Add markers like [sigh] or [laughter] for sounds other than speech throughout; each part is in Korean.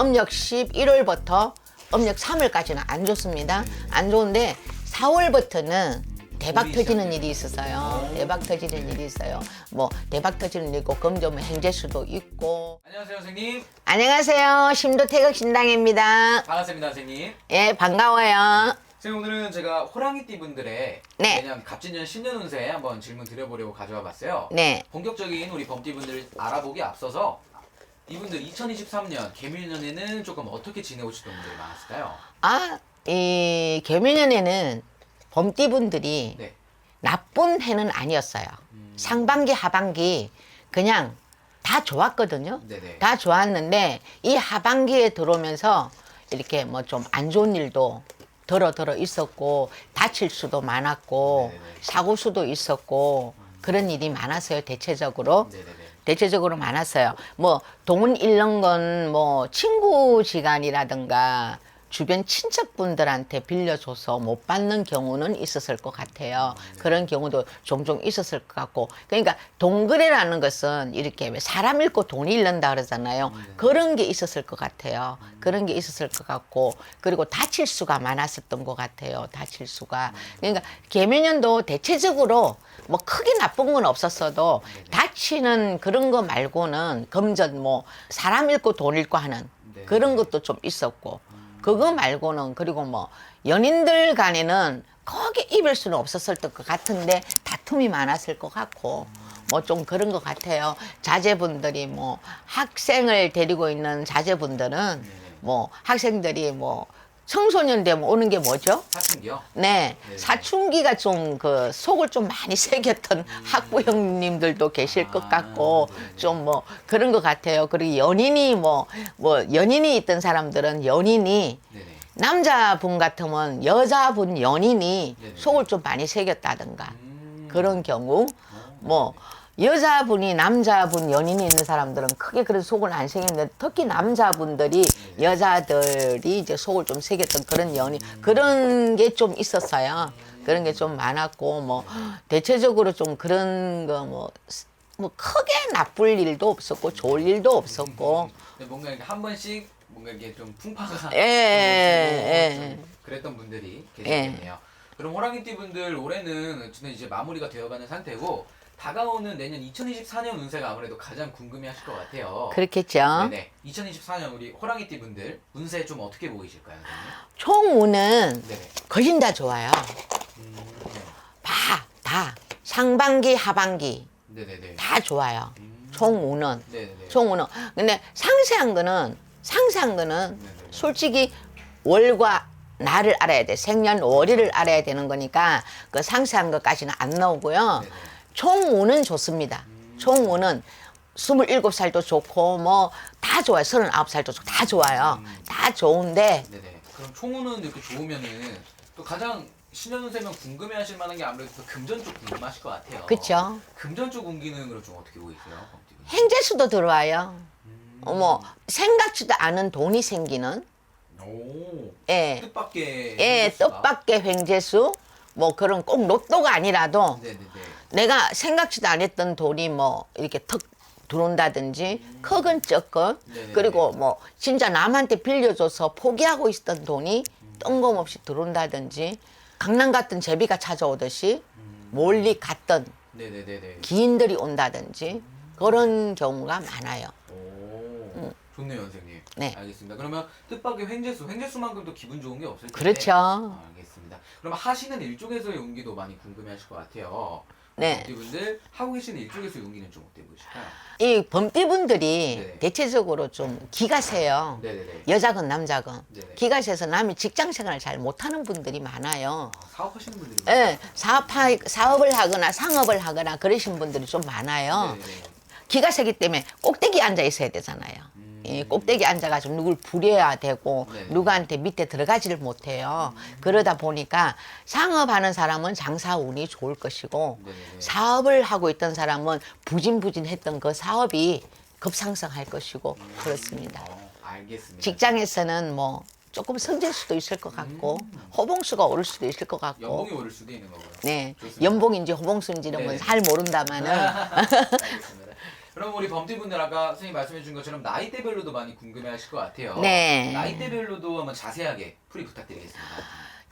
음력 11월부터 음력 3월까지는 안 좋습니다. 안 좋은데 4월부터는 대박 터지는. 일이 있었어요. 대박 터지는 일이 있어요. 뭐 대박 터지는 일 있고 금전 행재수도 있고. 안녕하세요 선생님. 안녕하세요. 심도 태극 신당입니다. 반갑습니다 선생님. 예, 반가워요. 선생님 오늘은 제가 호랑이띠 분들의 네. 내년 갑진년 신년 운세 한번 질문 드려보려고 가져와 봤어요. 네. 본격적인 우리 범띠 분들 알아보기 앞서서 이분들 2023년 개묘년에는 조금 어떻게 지내오시던 분들이 많았을까요? 아, 이 개묘년에는 범띠분들이 네. 나쁜 해는 아니었어요. 상반기, 하반기 그냥 다 좋았거든요. 네네. 다 좋았는데 이 하반기에 들어오면서 이렇게 뭐 좀 안 좋은 일도 들어 들어 있었고 다칠 수도 많았고 네네네. 사고 수도 있었고 그런 일이 많았어요. 대체적으로. 네네네. 대체적으로 많았어요. 뭐 돈 잃는 건 뭐 친구 지간이라든가 주변 친척분들한테 빌려줘서 못 받는 경우는 있었을 것 같아요. 그런 경우도 종종 있었을 것 같고. 그러니까 동거래라는 것은 이렇게 왜 사람 잃고 돈 잃는다 그러잖아요. 그런 게 있었을 것 같아요. 그런 게 있었을 것 같고. 그리고 다칠 수가 많았었던 것 같아요. 다칠 수가. 그러니까 개면년도 대체적으로 뭐 크게 나쁜 건 없었어도 다치는 그런 거 말고는 금전 뭐 사람 잃고 돈 잃고 하는 네. 그런 것도 좀 있었고 그거 말고는 그리고 뭐 연인들 간에는 크게 이별 수는 없었을 것 같은데 다툼이 많았을 것 같고 뭐 좀 그런 것 같아요. 자제분들이 뭐 학생을 데리고 있는 자제분들은 뭐 학생들이 뭐 청소년 되면 오는 게 뭐죠? 사춘기요? 네, 네. 사춘기가 좀 그 속을 좀 많이 [laughs] 새겼던 학부 형님들도 계실 것 아, 같고 네네. 좀뭐 그런 것 같아요. 그리고 연인이 뭐 뭐 연인이 있던 사람들은 연인이 네네. 남자분 같으면 여자분 연인이 네네. 속을 좀 많이 새겼다든가 음. 그런 경우 뭐 여자분이 남자분 연인이 있는 사람들은 크게 그런 속을 안 새겼는데 특히 남자분들이 여자들이 이제 속을 좀 새겼던 그런 연인 그런 게 좀 있었어요. 그런 게 좀 많았고 뭐 대체적으로 좀 그런 거뭐 뭐 크게 나쁠 일도 없었고 좋을 일도 없었고 근데 뭔가 이렇게 한 번씩 뭔가 이렇게 좀 풍파가 예, 예, 좀 예. 그랬던 분들이 계시겠네요. 그럼 호랑이띠 분들 올해는 저는 이제 마무리가 되어가는 상태고 다가오는 내년 2024년 운세가 아무래도 가장 궁금해하실 것 같아요. 그렇겠죠. 네네. 2024년 우리 호랑이띠 분들 운세 좀 어떻게 보이실까요, 선생님? 총운은 네네. 거진 다 좋아요. 음, 다, 다. 상반기, 하반기 네네네. 다 좋아요. 음. 총운은. 네네네. 총운은. 근데 상세한 거는, 상세한 거는 네네네. 솔직히 월과 날을 알아야 돼. 생년 월일을 알아야 되는 거니까 그 상세한 것까지는 안 나오고요. 네네. 총운은 좋습니다. 총운은 27살도 좋고 뭐 다 좋아요. 39살도 좋고 다 좋아요. 다 좋은데 네네. 그럼 총우는 이렇게 좋으면은 또 가장 신년 운세면 궁금해하실 만한 게 아무래도 또 금전 쪽 궁금하실 것 같아요. 그쵸? 금전 쪽 운기능으로 좀 어떻게 보이세요, 범띠 분? 행재수도 들어와요. 음. 어머 생각지도 않은 돈이 생기는 오. 예, 뜻밖의. 예, 행복수가. 뜻밖의 횡재수 뭐 그런 꼭 로또가 아니라도 네네네. 내가 생각지도 않았던 돈이 뭐 이렇게 턱 들어온다든지 크건 적건 네네네. 그리고 뭐 진짜 남한테 빌려줘서 포기하고 있었던 돈이 뜬금없이 들어온다든지 강남 같은 제비가 찾아오듯이 멀리 갔던 네네네네. 기인들이 온다든지 그런 경우가 많아요. 오. 좋네요, 선생님. 음. 네. 알겠습니다. 그러면 뜻밖의 횡재수, 횡재수만큼 또 기분 좋은 게 없을 텐데. 그렇죠. 아, 알겠습니다. 그럼 하시는 일 쪽에서의 운기도 많이 궁금해하실 것 같아요. 네. 분들 하고 계시는 일 쪽에서의 운기는 좀 어때 보실까요? 이 범띠분들이 네. 대체적으로 좀 기가 세요. 네네네. 여자건 남자건 네네. 기가 세서 남이 직장 생활을 잘 못하는 분들이 많아요. 아, 사업하시는 분들이 예, 사업하, 사업을 하거나 상업을 하거나 그러신 분들이 좀 많아요. 네네네. 기가 세기 때문에 꼭대기 앉아 있어야 되잖아요. 이 꼭대기 앉아가지고 누굴 부려야 되고 음. 네. 누구한테 밑에 들어가지를 못해요. 그러다 보니까 상업하는 사람은 장사 운이 좋을 것이고 네네네. 사업을 하고 있던 사람은 부진부진했던 그 사업이 급상승할 것이고 그렇습니다. 어, 알겠습니다. 직장에서는 뭐 조금 성질 수도 있을 것 같고 호봉수가 오를 수도 있을 것 같고 음. 연봉이 오를 수도 있는 거고요. 네 좋습니다. 연봉인지 호봉수인지는 네네. 뭐잘 모른다마는 [laughs] 알겠습니다. 그럼 우리 범띠분들 아까 선생님 말씀해 주신 것처럼 나이대별로도 많이 궁금해하실 것 같아요. 네. 나이대별로도 한번 자세하게 풀이 부탁드리겠습니다.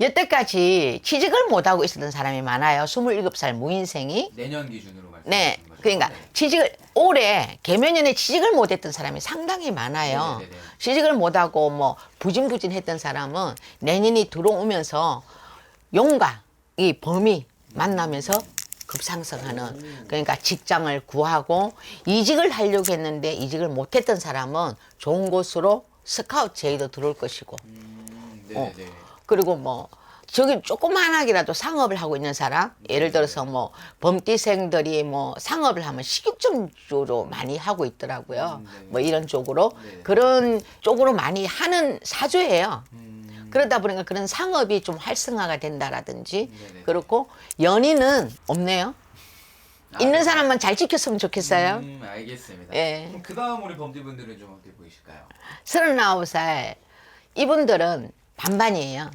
여태까지 취직을 못하고 있었던 사람이 많아요. 27살 무인생이. 내년 기준으로 말씀해 네. 주신 거죠. 그러니까 네. 취직을 올해 개면연에 취직을 못했던 사람이 상당히 많아요. 네네네. 취직을 못하고 뭐 부진부진했던 사람은 내년이 들어오면서 용과 이 범이 만나면서 급상승하는 그러니까 직장을 구하고 이직을 하려고 했는데 이직을 못했던 사람은 좋은 곳으로 스카우트 제의도 들어올 것이고 음, 어. 네네네. 그리고 뭐 저기 조그만하게라도 상업을 하고 있는 사람 예를 들어서 뭐 범띠생들이 뭐 상업을 하면 식육점 주로 많이 하고 있더라고요 음, 네. 뭐 이런 쪽으로 네. 그런 쪽으로 많이 하는 사주예요 음, 그러다 보니까 그런 상업이 좀 활성화가 된다라든지 네네. 그렇고 연인은 없네요 아, 있는 네. 사람만 잘 지켰으면 좋겠어요 음, 알겠습니다. 예. 그럼 그 다음 우리 범띠분들은 좀 어떻게 보이실까요? 서른아홉 살 이분들은 반반이에요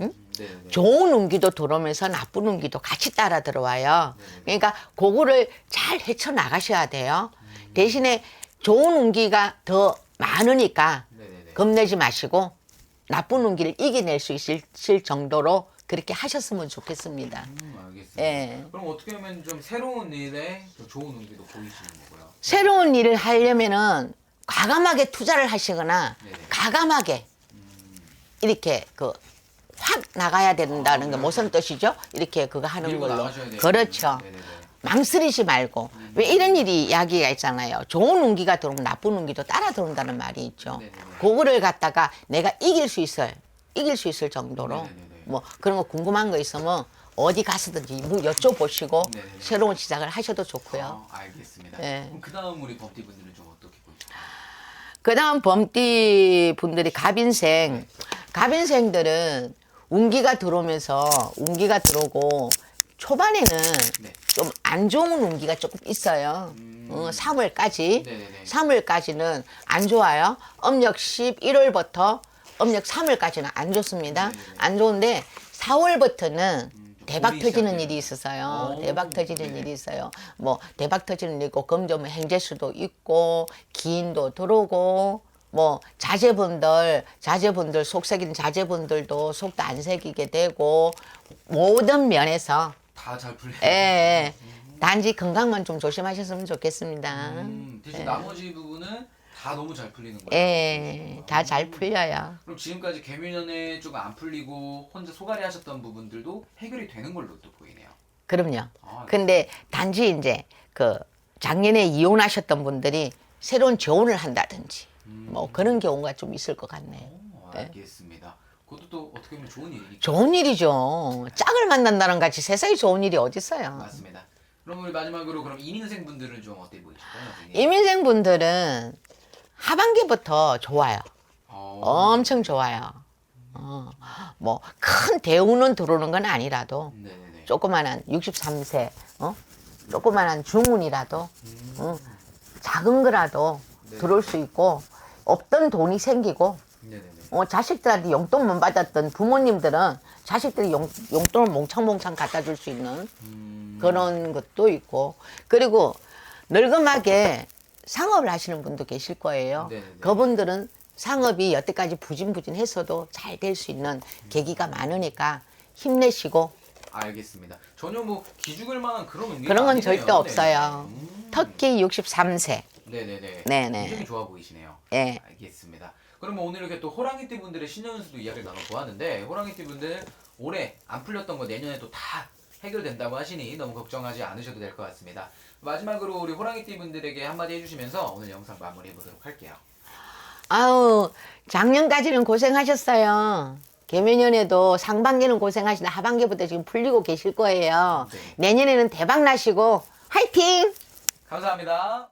음, 네네네. 좋은 운기도 들어오면서 나쁜 운기도 같이 따라 들어와요. 그러니까 그거를 잘 헤쳐 나가셔야 돼요. 대신에 좋은 운기가 더 많으니까 네네네. 겁내지 마시고 나쁜 운기를 이겨낼 수 있을 정도로 그렇게 하셨으면 좋겠습니다. 음, 알겠습니다. 예. 그럼 어떻게 하면 좀 새로운 일에 좀 좋은 운기도 보이시는 거고요? 새로운 일을 하려면은 과감하게 투자를 하시거나 네네. 과감하게 이렇게 그 확 나가야 된다는 게 무슨 뜻이죠? 이렇게 그거 하는 밀고 걸로. 나가셔야 돼요. 그렇죠. 네네네. 망설이지 말고 왜 이런 일이 이야기가 있잖아요. 좋은 운기가 들어오면 나쁜 운기도 따라 들어온다는 말이 있죠. 네네네. 그거를 갖다가 내가 이길 수 있어요. 이길 수 있을 정도로 네 네 네. 뭐 그런 거 궁금한 거 있으면 어디 가서든지 뭐 여쭤보시고 네네네. 새로운 시작을 하셔도 좋고요. 어, 알겠습니다. 예. 그럼 그 다음 우리 범띠분들은 좀 어떻게 보이실까요? 그다음 범띠 분들이 갑인생, 네. 갑인생들은 운기가 들어오면서 운기가 들어오고 초반에는 네. 좀안 좋은 운기가 조금 있어요. 음. 어, 3월까지. 네네네. 3월까지는 안 좋아요. âm 력 11월부터 âm 력 3월까지는 안 좋습니다. 네네네. 안 좋은데 4월부터는 음, 좀 대박 터지는. 일이 있었어요. 오, 대박 터지는 네. 일이 있어요. 뭐 대박 터지는 일 있고 금전 행재수도 있고 기인도 들어오고 뭐 자제분들 자제분들 속삭이는 자제분들도 속도 안 새기게 되고 모든 면에서 다 잘 풀려요. 예, 예. 단지 건강만 좀 조심하셨으면 좋겠습니다. 음, 대신 예. 나머지 부분은 다 너무 잘 풀리는 거예요. 예, 다 잘 풀려요. 그럼 지금까지 개미년에 조금 안 풀리고 혼자 소갈이 하셨던 부분들도 해결이 되는 걸로 또 보이네요. 그럼요. 아, 근데 단지 이제 그 작년에 이혼하셨던 분들이 새로운 재혼을 한다든지 음. 뭐 그런 경우가 좀 있을 것 같네요. 오, 알겠습니다. 그것도 또 어떻게 보면 좋은 일이니까. 좋은 일이죠. 짝을 만난다는 같이 세상에 좋은 일이 어디 있어요. 맞습니다. 그럼 우리 마지막으로 그럼 이민생 분들은 좀 어때 보이실까요? 선생님? 이민생 분들은 하반기부터 좋아요. 어, 엄청 좋아요. 어, 뭐 큰 대우는 들어오는 건 아니라도 네네네. 조그만한 63세, 어? 조그만한 주문이라도, 어? 작은 거라도 네. 들어올 수 있고, 없던 돈이 생기고, 네네네. 어, 자식들한테 용돈 못 받았던 부모님들은 자식들이 용, 용돈을 몽창몽창 갖다 줄 수 있는 음, 그런 것도 있고, 그리고 늙음하게 상업을 하시는 분도 계실 거예요. 네네네. 그분들은 상업이 여태까지 부진부진했어도 잘 될 수 있는 계기가 많으니까 힘내시고 알겠습니다. 전혀 뭐 기죽을 만한 그런 의미가 그런 건 아니네요. 절대 네. 없어요. 음, 특히 63세. 네네네. 네네. 굉장히 좋아 보이시네요. 예. 알겠습니다. 그러면 오늘 이렇게 또 호랑이띠 분들의 신년운수도 이야기를 나눠보았는데 호랑이띠 분들 올해 안 풀렸던 거 내년에도 다 해결된다고 하시니 너무 걱정하지 않으셔도 될 것 같습니다. 마지막으로 우리 호랑이띠 분들에게 한마디 해주시면서 오늘 영상 마무리해 보도록 할게요. 아우, 작년까지는 고생하셨어요. 개면연에도 상반기는 고생하시다 하반기부터 지금 풀리고 계실 거예요. 네. 내년에는 대박 나시고 화이팅! 감사합니다.